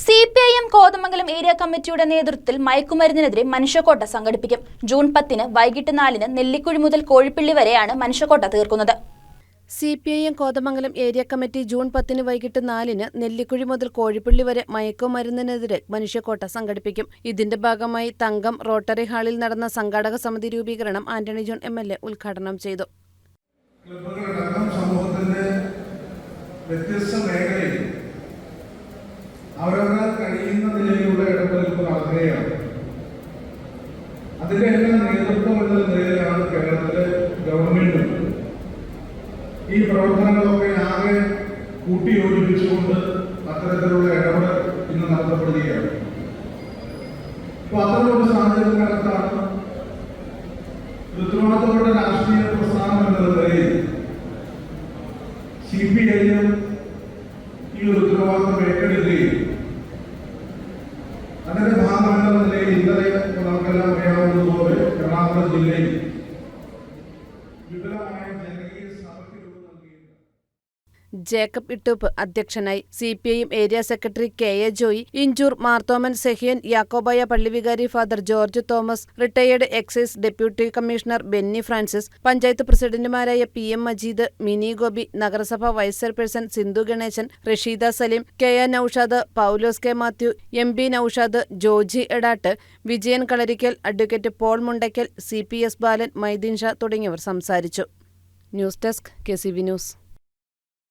C P I M Kothamangalam area കമ്മിറ്റിയുടെ നേതൃത്വത്തിൽ മയക്കുമരുന്നിനെതിരെ മനുഷ്യക്കോട്ട സംഘടിപ്പിക്കും. ജൂൺ പത്തിന് വൈകിട്ട് നാലിന് നെല്ലിക്കുഴി മുതൽ കോഴിപ്പള്ളി വരെയാണ് മനുഷ്യക്കോട്ട തീർക്കുന്നത്. C P I M Kothamangalam area committee June പത്തിന് വൈകിട്ട് നാലിന് നെല്ലിക്കുഴി മുതൽ കോഴിപ്പള്ളി വരെ മയക്കുമരുന്നിനെതിരെ മനുഷ്യക്കോട്ട സംഘടിപ്പിക്കും. ഇതിന്റെ ഭാഗമായി തങ്കം റോട്ടറി ഹാളിൽ നടന്ന സംഘാടക സമിതി രൂപീകരണം Antony John M L A ഉദ്ഘാടനം ചെയ്തു. വ്യത്യസ്ത മേഖലയിൽ അതിന്റെ നേതൃത്വമുള്ള നിലയിലാണ് കേരളത്തിലെ ഗവൺമെന്റും ഈ പ്രവർത്തനങ്ങളൊക്കെ ആകെ കൂട്ടിയോജിപ്പിച്ചുകൊണ്ട് അത്തരത്തിലുള്ള ഇടപെടൽ ഇന്ന് നടത്തപ്പെടുകയാണ്. അപ്പൊ അത്തരമൊരു സാഹചര്യത്തിനകത്താണ് ഉത്തരവാദിത്തപ്പെട്ട രാഷ്ട്രീയ പ്രസ്ഥാനം എന്ന നിലയിൽ സി പി ഐ എം ഈ ഒരു ഉത്തരവാദിത്തം ഏറ്റെടുക്കുകയും വിപുലമായ ജേക്കബ് ഇട്ടൂപ്പ് അധ്യക്ഷനായി C P I M area secretary K A Joy Inchoor Marthoman Sehion Yacobaya പള്ളിവികാരി father George Thomas retired excise deputy commissioner Benny Francis panchayat പ്രസിഡന്റുമാരായ പി എം മജീദ് മിനി ഗോപി നഗരസഭ vice chairperson Sindhu Ganesan Rasheeda Saleem K A Noushad Paulose K Mathew M B Noushad Joji Edattu Vijayan Kalarikkal advocate Paul Mundakkal C P S Balan Maideen Shah തുടങ്ങിയവർ സംസാരിച്ചു. News desk K C B news.